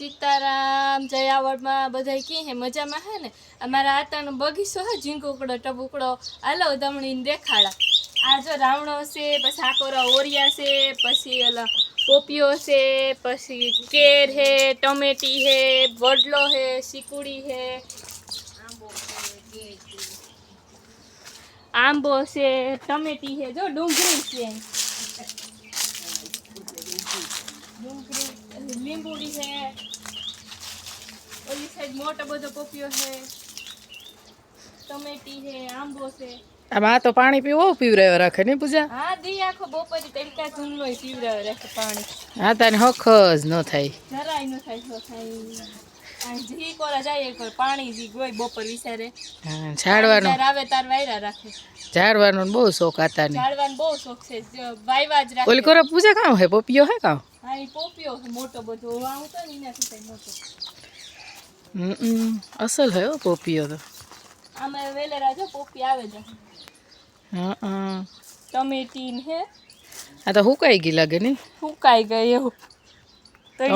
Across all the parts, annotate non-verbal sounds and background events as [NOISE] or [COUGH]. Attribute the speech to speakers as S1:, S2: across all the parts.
S1: સીતારામ જય આવડમાં બધા કી હે મજામાં હે ને? અમારા આતાનો બગીચો હે ઝીંકુકડો ટબુકડો. આલો દમણીને દેખાડા. આ જો રાવણો છે, પછી આકોરા ઓરિયા છે, પછી ઓલા પોપિયો છે, પછી કેર હે, ટમેટી હે, વડલો હે સિકુડી હે. આંબો છે, ટમેટી છે જો ડુંગળી છે. ડુંગળી લીંબુડી છે. ઓલી સાઈડ મોટો બધો પોપિયો છે. ટમેટી છે આંબો છે.
S2: આમાં તો પાણી પીવું પીવરાયો રાખે ને પૂજા?
S1: હા દી આખો બપોરે તડકા ચૂનનો પીવડાવે રાખે પાણી.
S2: હા તને હખ જ ન થાય.
S1: જરાય ન થાય જી કોરા જાય એક પાણી જી ગોય બપોર આવે તાર વાયરા રાખે.
S2: ઝાડવાનો બહુ શોખ આતાને
S1: ઝાડવાનો બહુ શોખ છે. વાયવા જ રાખે.
S2: ઓલી કરો પૂજા કાં હે? પપિયો હે કાં
S1: હા ઈ પોપિયો છે મોટો બધો. આવું તો ને એનાથી થાય મોટો.
S2: હમ અસલ હે હો પોપિયો તો.
S1: આમાં વેલેરા જો પોપી આવે છે
S2: હા હા.
S1: ટમેટી ને હે.
S2: આ તો હુકાઈ ગઈ લાગે ને.
S1: ફૂંકાઈ ગઈ એવું.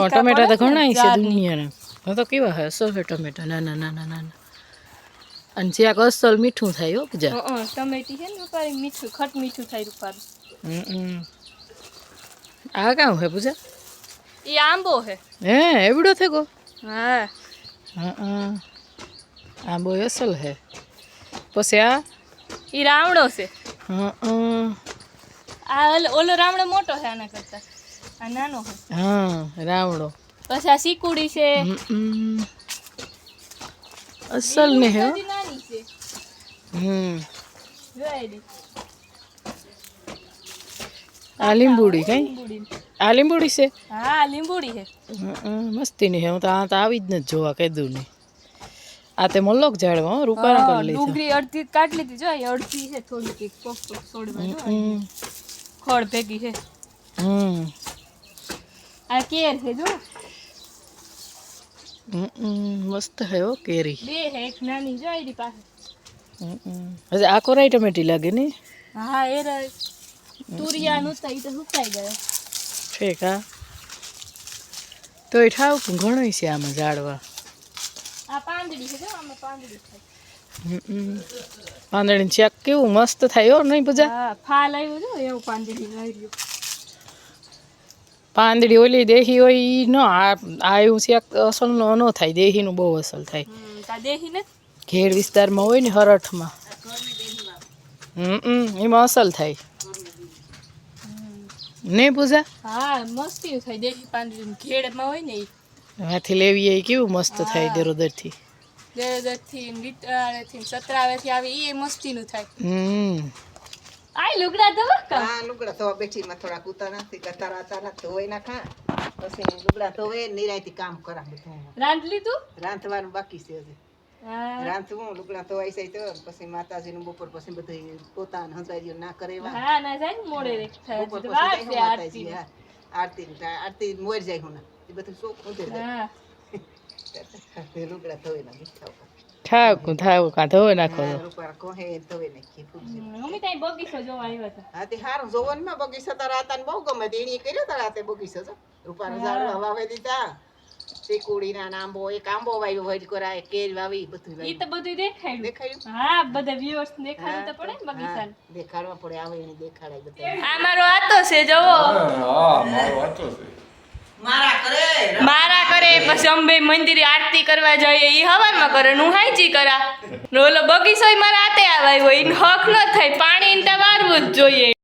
S2: ટમેટા તો ઘણા છે દુનિયાના. હવે તો કેવા હે અસલ હે ટમેટા. નાના નાના નાના અને જ્યાંક અસલ મીઠું થાય હો પૂજા
S1: હં ટમેટી છે ને રૂપારી મીઠું ખટ મીઠું થાય રૂપારું
S2: હમ આ કામ હે પૂજા?
S1: એ આંબો હે
S2: હે એવડો થઈ ગો?
S1: હા.
S2: હા આંબો અસલ હે પછી આ?
S1: એ રાવણો છે.
S2: હા
S1: આ ઓલો- રાવણો મોટો છે આના કરતા. આ નાનો
S2: હા રાવણો.
S1: પછી આ સીકુડી છે.
S2: અસલ ને હે. હમ. આ લીંબુડી કઈ. આ લીંબુડી છે?
S1: હા લીંબુડી છે.
S2: મસ્તી ની હે. હું તો આ તો આવી જ નથી જોવા કીધું ને આ તે મલ્લોક ઝાડવા હો રૂપારા કરી લીધા.
S1: ડુંગળી અડધી કાટ લીધી. જો અડધી છે થોડી કંઈક કોક કોક છોડવા જો ખડ ભેગી છે.
S2: હમ.
S1: આ કેર છે જો.
S2: મસ્ત હે ઓ કેરી.
S1: બે હે એક નાની જો આઈડી પાસે.
S2: હજી આ કોરાઈ ટમેટી લાગે ને
S1: હા એ રહે તુરિયા નહોતા એ તો સુકાઈ ગયો.
S2: છે કા? તો તોય ઠાવ ઘણો છે આમાં ઝાડવા.
S1: આ પાંદડી છે જો આમાં પાંદડી છે.
S2: પાંદડી ચેક કેવું મસ્ત થાય હો નહીં પૂજા?
S1: હા ફાલ આવ્યો જો એવું પાંદડી આવ્યું
S2: પાંદડી ઓલી દેહી હોય ઈ ન આ એવું ચેક અસલનો ન થાય દેહીનું બહુ અસલ થાય.
S1: ને
S2: ઘેડ વિસ્તારમાં હોય ને હરઠમાં. હમ હમ, એમાં અસલ થાય. નહીં પૂજા?
S1: હા મસ્તી થાય દેહી પાંદડી ઘેડમાં હોય ને
S2: હાથી લેવી એ કેવું મસ્ત થાય દરોદરથી?
S1: દરોદરથી સતરાવેથી આવી એ મસ્તીનું થાય.
S2: હમ.
S1: આય લુગડા ધોવા કા?
S3: હા લુગડા ધોવા બેઠી માં થોડા કૂતા નથી કતારા તારા ધોઈ નાખા પછી લુગડા ધોવે નિરાયથી કામ કરા બધું
S1: રાંધ લીધું?
S3: રાંધવાનું બાકી છે હજી. રાંધવું લુગડા ધોવાઈ છે તો પછી માતાજીનું બપોર પછી બધું પોતાનું હંસારીઓ ના કરે
S1: હા ના જાય મોડે રે
S3: બપોર પછી
S1: આરતી
S3: આરતી આરતી મોર જાય હું ના. એ બધું શોખ
S1: હા. [LAUGHS]
S3: લુગડા ધોઈ ના મીઠા
S2: થાવ થાવ કાં નાખો તો.
S1: મમ્મી ત્યાં બગીચો જોવા આવ્યા હતા.
S3: હા તે હારું જોવાનું માં બગીચા તારા હતા ને બહુ ગમે તે. એની કર્યો તારા હાથે બગીચો તો રૂપારા ઝાડવા વાવે દીધા. શીકુડીના ને આંબો એક આંબો વાવ્યો હોય કોરા એક કેરી વાવી બધું
S1: ઈ તો બધું દેખાયું
S3: દેખાયું
S1: હા બધા વ્યુઅર્સ દેખાડવું તો પડે ને બગીચાને.
S3: દેખાડવા પડે આવે એને દેખાડાય બધા.
S1: આ મારો આતો છે જોવો.
S3: મારા કરે
S1: મારા કરે પછી અંબે મંદિરે આરતી કરવા જઈએ ઈ હવારમાં કરે હું હાઈજી કરા. ઓલો બગીચો મારા હાથે આવાય હોય હક ન થાય, પાણી ને વારવું જ જોઈએ.